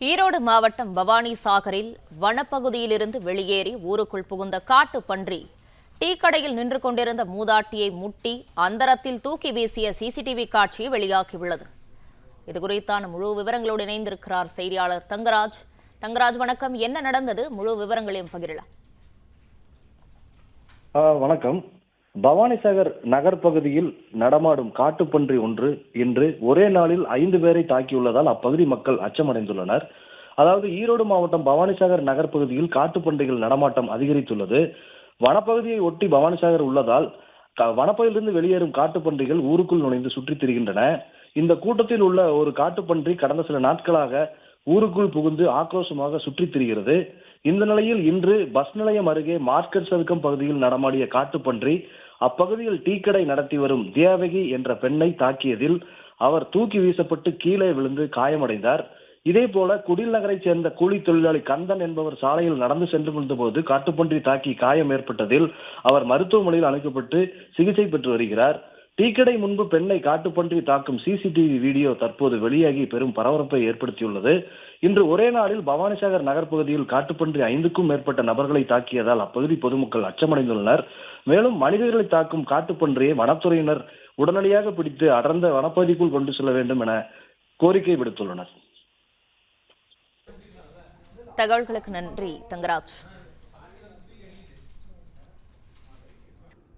ஈரோடு மாவட்டம் பவானி சாகரில் வனப்பகுதியிலிருந்து வெளியேறி ஊருக்குள் புகுந்த காட்டு பன்றி. டீ கடையில் நின்று கொண்டிருந்த மூதாட்டியை முட்டி அந்தரத்தில் தூக்கி வீசிய சிசிடிவி காட்சி வெளியாகியுள்ளது. இதுகுறித்தான முழு விவரங்களோடு இணைந்திருக்கிறார் செய்தியாளர் தங்கராஜ். தங்கராஜ் வணக்கம். என்ன நடந்தது? முழு விவரங்களையும் பகிரலாம். வணக்கம். பவானிசாகர் நகர் பகுதியில் நடமாடும் காட்டுப்பன்றி ஒன்று இன்று ஒரே நாளில் ஐந்து பேரை தாக்கியுள்ளதால் அப்பகுதி மக்கள் அச்சமடைந்துள்ளனர். அதாவது ஈரோடு மாவட்டம் பவானிசாகர் நகர் பகுதியில் காட்டுப்பன்றிகள் நடமாட்டம் அதிகரித்துள்ளது. வனப்பகுதியை ஒட்டி பவானிசாகர் உள்ளதால் வனப்பகுதியிலிருந்து வெளியேறும் காட்டுப்பன்றிகள் ஊருக்குள் நுழைந்து சுற்றித் திரிகின்றன. இந்த கூட்டத்தில் உள்ள ஒரு காட்டுப்பன்றி கடந்த சில நாட்களாக ஊருக்குள் புகுந்து ஆக்ரோஷமாக சுற்றித் திரிகிறது. இந்த நிலையில் இன்று பஸ் நிலையம் அருகே மார்க்கெட் சதுக்கம் பகுதியில் நடமாடிய காட்டுப்பன்றி அப்பகுதியில் டீ கடை நடத்தி வரும் தியாவகி என்ற பெண்ணை தாக்கியதில் அவர் தூக்கி வீசப்பட்டு கீழே விழுந்து காயமடைந்தார். இதே போல குடில் சேர்ந்த கூலி தொழிலாளி கந்தன் என்பவர் சாலையில் நடந்து சென்று கொண்டபோது காட்டுப்பன்றி தாக்கி காயம் ஏற்பட்டதில் அவர் மருத்துவமனையில் அழைக்கப்பட்டு சிகிச்சை பெற்று வருகிறார். டீக்கடை முன்பு பெண்ணை காட்டுப்பன்றி தாக்கும் சிசிடிவி வீடியோ தற்போது வெளியாகி பெரும் பரபரப்பை ஏற்படுத்தியுள்ளது. இன்று ஒரே நாளில் பவானிசாகர் நகர் பகுதியில் காட்டுப்பன்றி ஐந்துக்கும் மேற்பட்ட நபர்களை தாக்கியதால் அப்பகுதி பொதுமக்கள் அச்சமடைந்துள்ளனர். மேலும் மனிதர்களை தாக்கும் காட்டுப்பன்றியை வனத்துறையினர் உடனடியாக பிடித்து அடர்ந்த வனப்பகுதிக்குள் கொண்டு செல்ல வேண்டும் என கோரிக்கை விடுத்துள்ளனர். தகவல்களுக்கு நன்றி தங்கராஜ்.